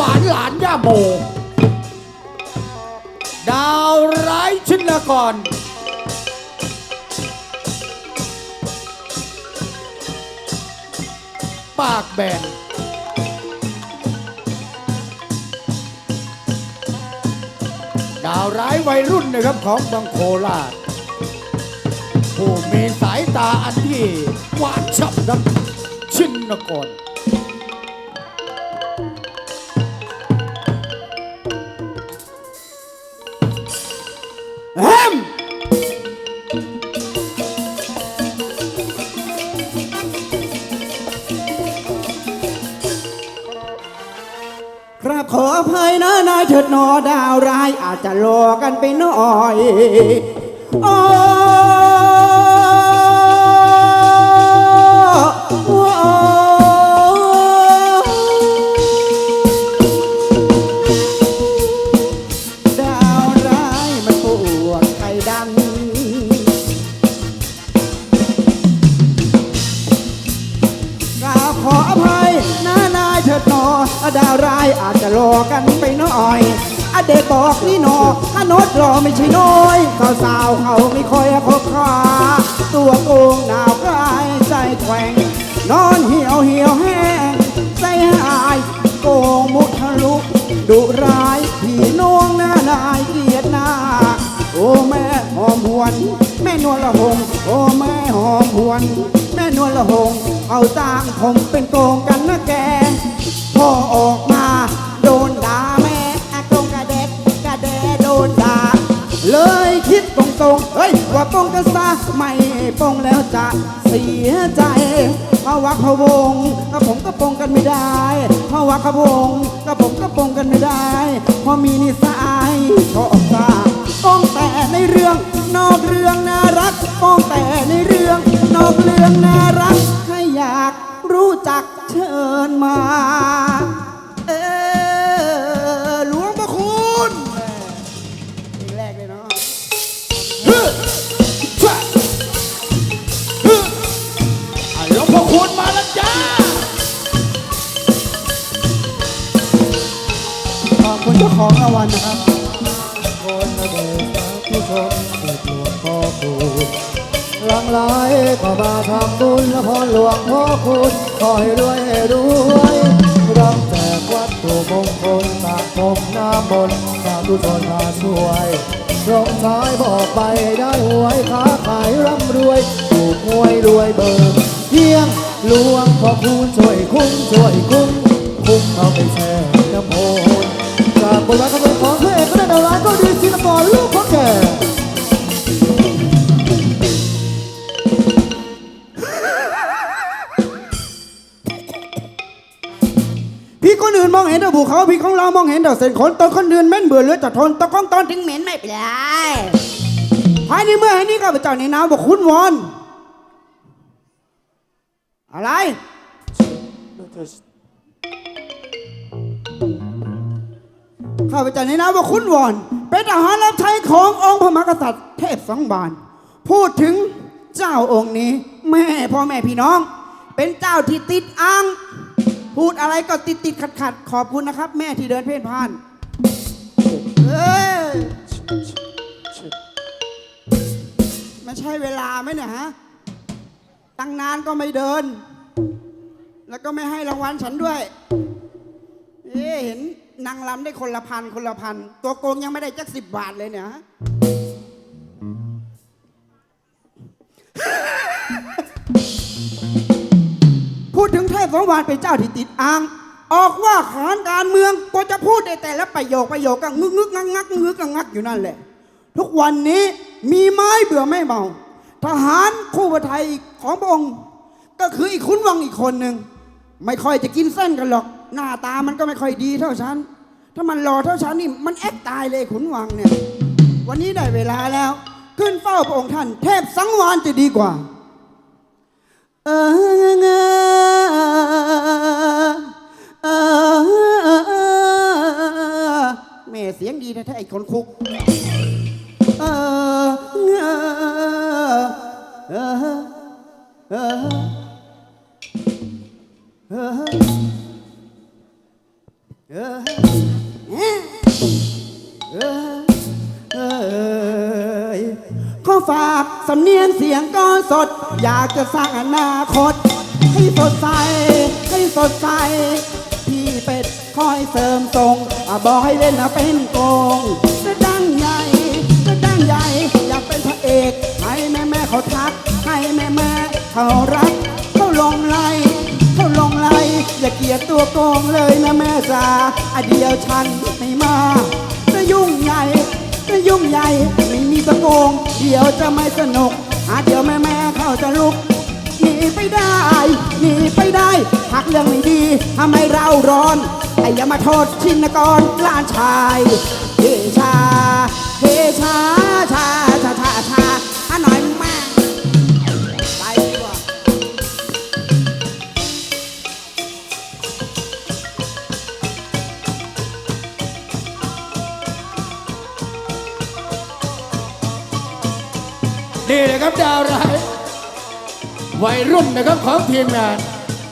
วานหลานย่าโม ดาวร้ายชินก่อนปากแบนดาวร้ายวัยรุ่นนะครับของบังโคลาดผู้มีสายตาอันที่หวานฉ่ำดับชินนกร ยนะนายเถิดหนอดาวร้ายอาจจะรอกันไปหน่อยโอ้โอ้ ถิดนอดาวร้ายอาจจะรอกันไปหน่อยอเด็กบอกนี่หนอถ้าโนดรอไม่ใช่น้อยเขาสาวเขาไม่ค่อยคบคาตัวโกงหนาวกายใจแกว่งนอนเหี่ยวเหี่ยวแห้งใจหายโกงมุทะลุดุร้ายพี่น้องหน้านายเกียดหน้า โอ้แม่หอมหวน แม่นวลละหง โอ้แม่หอมหวน แม่นวลละหง เอาจ้างผมเป็นโกงกันนะแก พอออกมา โดนด่าแม่อะโกงกระเด็ดกระแดโดนด่าเลยคิดตรงๆเฮ้ยว่าปงกันซะไม่ปงแล้วจะเสียใจเพราะว่าพะวงกับผมก็ปงกันไม่ได้เพราะว่าพะวงกับผมก็ปงกันไม่ได้เพราะมีนิสัยชอบซาปงแต่ในเรื่องนอกเรื่องน่ารักปงแต่ในเรื่องนอกเรื่องน่ารักให้อยากรู้จักเชิญมา เจ้าของรางวัลนะครับคนเดผู้ชมติดหลวงพ่อคูณหลังไหลก็มาทำบุญและพรหลวงพ่อคุณขอให้รวยให้รวยรับแจกวัตถุมงคลตากผมน้ำมนต์สาธุชนมาช่วยลงท้ายบอกไปได้หวยค้าขายร่ำรวยถูกหวยรวยเบิกเที่ยงหลวงพ่อคูณช่วยคุ้มช่วยคุ้มคุ้มเอาไปแช่ อื่นมองเห็นแต่บุเขาพี่ของเรามองเห็นแต่เส้นขนตอนคนอื่นแม่นเบื่อเหลือจะทนตอนของตอนถึงเหม็นไม่เป็นไรภายในเมื่อให้นี้ข้าพเจ้าในน้ำบอกคุณวอนอะไรข้าพเจ้าในน้ำบอกคุณวอนเป็นอาหารรับใช้ขององค์พระมหากษัตริย์เทพสังบาน พูดถึงเจ้าองค์นี้ แม่พ่อแม่พี่น้อง เป็นเจ้าที่ติดอ่าง พูดอะไรก็ติดติดขัดขัดขอบคุณนะครับ แม่ที่เดินเพ่นพ่านเอ้ยไม่ใช่เวลาไหมเนี่ยฮะ ตั้งนานก็ไม่เดิน แล้วก็ไม่ให้รางวัลฉันด้วย เอ๊เห็นนางรำได้คนละพันคนละพัน ตัวโกงยังไม่ได้จักสิบบาทเลยเนี่ยฮะ ดถึงเทพสองวานเป็นเจ้าที่ติดอ่าง ออกว่าขานการเมืองก็จะพูดได้แต่ละประโยคประโยคก็งึกงึกงักงักงึกงักงักอยู่นั่นแหละ ทุกวันนี้มีไม้เบื่อไม่เมา ทหารคู่พระไทยของพระองค์ ก็คืออีกคุณวังอีกคนหนึ่งไม่ค่อยจะกินเส้นกันหรอก หน้าตามันก็ไม่ค่อยดีเท่าฉัน ถ้ามันรอเท่าฉันนี่มันแอกตายเลยขุนวังเนี่ย วันนี้ได้เวลาแล้ว ขึ้นเฝ้าพระองค์ท่าน เทพสังวานจะดีกว่า เออ แม่เสียงดีแท้ๆไอ้คนคุกเออเงอเออเออเออเออเอฝากสำเนียงเสียงก้อนสด อยากจะสร้างอนาคต ให้สดใส ให้สดใส พี่เป็ดคอยเสริมทรงอะบอกให้เล่นนะเป็นโกงกระดังใหญ่กระดังใหญ่ อยากเป็นพระเอก ให้แม่แม่เขาทัก ให้แม่แม่เขารัก เขาลงไหลเขาลงไหลอย่าเกลียดตัวโกงเลยนะแม่จ๋าอะเดียวฉันไม่มาจะยุ่งใหญ่จะยุ่งใหญ่ไม่มีตะโกง เดี๋ยวจะไม่สนุกอะเดี๋ยวแม่แม่เขาจะลุก หนีไปได้หนีไปได้หักเรื่องไม่ดีทำให้เราร้อนไอ้อย่ามาโทษชินกรล้านชายเฮชาเฮชาชาชาชาชาอะหน่อยแม่ไปดีกว่านี่เลยครับดาวร้าย วัยรุ่นนะครับของทีมงาน